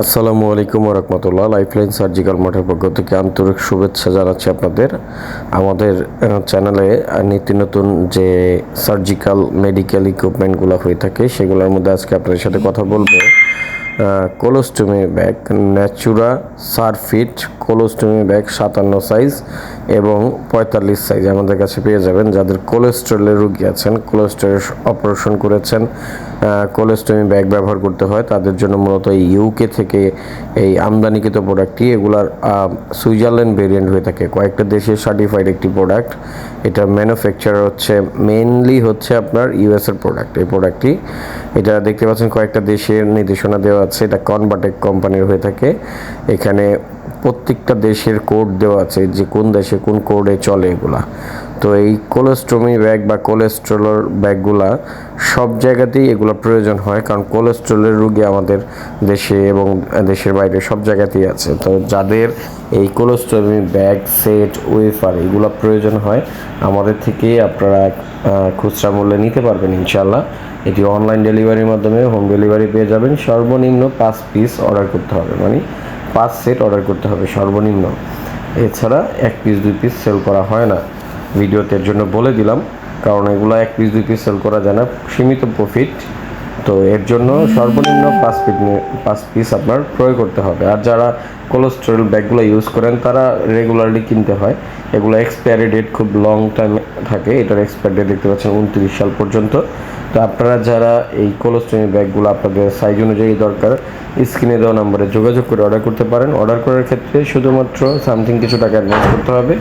আসসালামু আলাইকুম রহমতুল্লাহ lifeline surgical মাঠের পক্ষ থেকে আন্তরিক শুভেচ্ছা জানাচ্ছি আপনাদের। আমাদের চ্যানেলে নিত্য নতুন যে সার্জিক্যাল মেডিকেল ইকুইপমেন্টগুলো হয়ে থাকে, সেগুলোর মধ্যে আজকে আপনাদের সাথে কথা বলব। Colostomy bag, Natura Surfit colostomy bag সাতান্ন সাইজ এবং পঁয়তাল্লিশ সাইজ আমাদের কাছে পেয়ে যাবেন। যাদের কোলেস্ট্রলের রুগী আছেন কোলেস্ট্রল অপারেশন করেছেন কোলেস্টমি ব্যাগ ব্যবহার করতে হয়, তাদের জন্য মূলত এই ইউকে থেকে এই আমদানিকৃত প্রোডাক্টটি এগুলার সুইজারল্যান্ড ভেরিয়েন্ট হয়ে থাকে। কয়েকটা দেশের সার্টিফাইড একটি প্রোডাক্ট এটা ম্যানুফ্যাকচার হচ্ছে মেনলি হচ্ছে আপনার ইউএসের প্রোডাক্ট এই প্রোডাক্টটি এটা দেখতে পাচ্ছেন, কয়েকটা দেশের নির্দেশনা দেওয়া আছে, এটা কনভার্টেক কোম্পানির হয়ে থাকে। এখানে প্রত্যেকটা দেশের কোড দেওয়া আছে যে কোন দেশে কোন কোডে চলে এগুলা। তো এই কোলেস্ট্রমি ব্যাগ বা কোলেস্ট্রলের ব্যাগগুলা সব জায়গাতেই এগুলো প্রয়োজন হয়, কারণ কোলেস্ট্রলের রুগী আমাদের দেশে এবং দেশের বাইরে সব জায়গাতেই আছে। তো যাদের এই কোলেস্ট্রমি ব্যাগ সেট ওয়েফার এগুলো প্রয়োজন হয়, আমাদের থেকে আপনারা খুচরা মূল্যে নিতে পারবেন ইনশাল্লাহ এটি অনলাইন ডেলিভারির মাধ্যমে হোম ডেলিভারি পেয়ে যাবেন। সর্বনিম্ন পাঁচ পিস অর্ডার করতে হবে মানে পাঁচ সেট অর্ডার করতে হবে সর্বনিম্ন। এছাড়া এক পিস দুই পিস সেল করা হয় না। ভিডিওতে এর জন্য বলে দিলাম, কারণ এগুলো এক পিস দুই পিস সেল করা যায় না, সীমিত প্রফিট তো এর জন্য সর্বনিম্ন পাঁচ পিস পাঁচ পিস আপনার ক্রয় করতে হবে। আর যারা কোলেস্ট্রল ব্যাগগুলো ইউজ করেন, তারা রেগুলারলি কিনতে হয়। এগুলো এক্সপায়ারি ডেট খুব লং টাইম থাকে, এটার এক্সপায়ার ডেট দেখতে পাচ্ছেন উনত্রিশ সাল পর্যন্ত। তো আপনারা যারা এই কোলেস্ট্রমি ব্যাগগুলো আপনাদের সাইজ অনুযায়ী দরকার, স্ক্রিনে দেওয়া নম্বরে যোগাযোগ করে অর্ডার করতে পারেন। অর্ডার করার ক্ষেত্রে শুধুমাত্র সামথিং কিছু টাকা অ্যাডভান্স করতে হবে।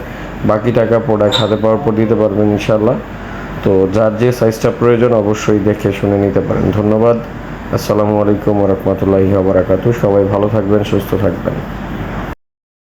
বাকি টাকা প্রোডাক্ট হাতে পাওয়ার পর দিতে পারবেন ইনশাল্লাহ তো যার যে সাইজটা প্রয়োজন অবশ্যই দেখে শুনে নিতে পারেন। ধন্যবাদ। আসসালামু আলাইকুম রহমতুল্লাহি আবরাকাতু সবাই ভালো থাকবেন, সুস্থ থাকবেন।